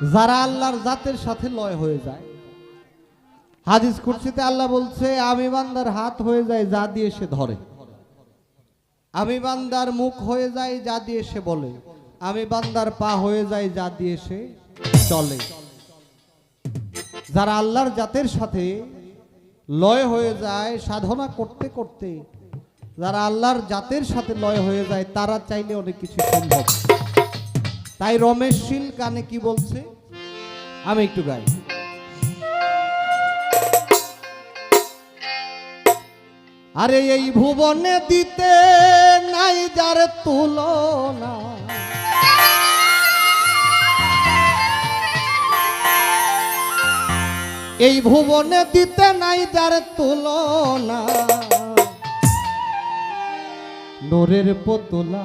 যারা আল্লাহর জাতের সাথে লয় হয়ে যায়। হাদিস কুরসিতে আল্লাহ বলছে, আমি বান্দার হাত হয়ে যায় যা দিয়ে সে ধরে। আমি বান্দার মুখ হয়ে যায় যা দিয়ে সে বলে। আমি বান্দার পা হয়ে যায় যা দিয়ে সে চলে। যারা আল্লাহর জাতের সাথে লয় হয়ে যায়, সাধনা করতে করতে, যারা আল্লাহর জাতের সাথে লয় হয়ে যায়, তারা চাইলে অনেক কিছু সম্ভব। তাই রমেশ শীল গানে কি বলছে? আমি একটু গাই। আরে এই ভুবনে দিতে নাই যার তুলনা। এই ভুবনে দিতে নাই যার তুলনা। নোরের পুতলা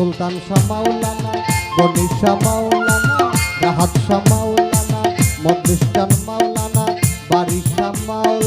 সুলতান শাহ মাওলানা গনিশা মাওলানা রাহাত শাহ মাওলানা মজলিস্টান মাওলানা বারিশা মাওলানা।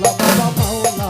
নূরের ফতুলা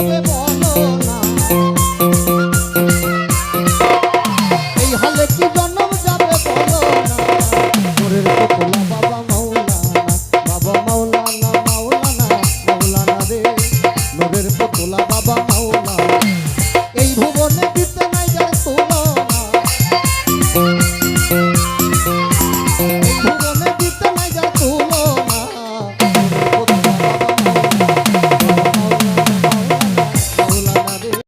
Happy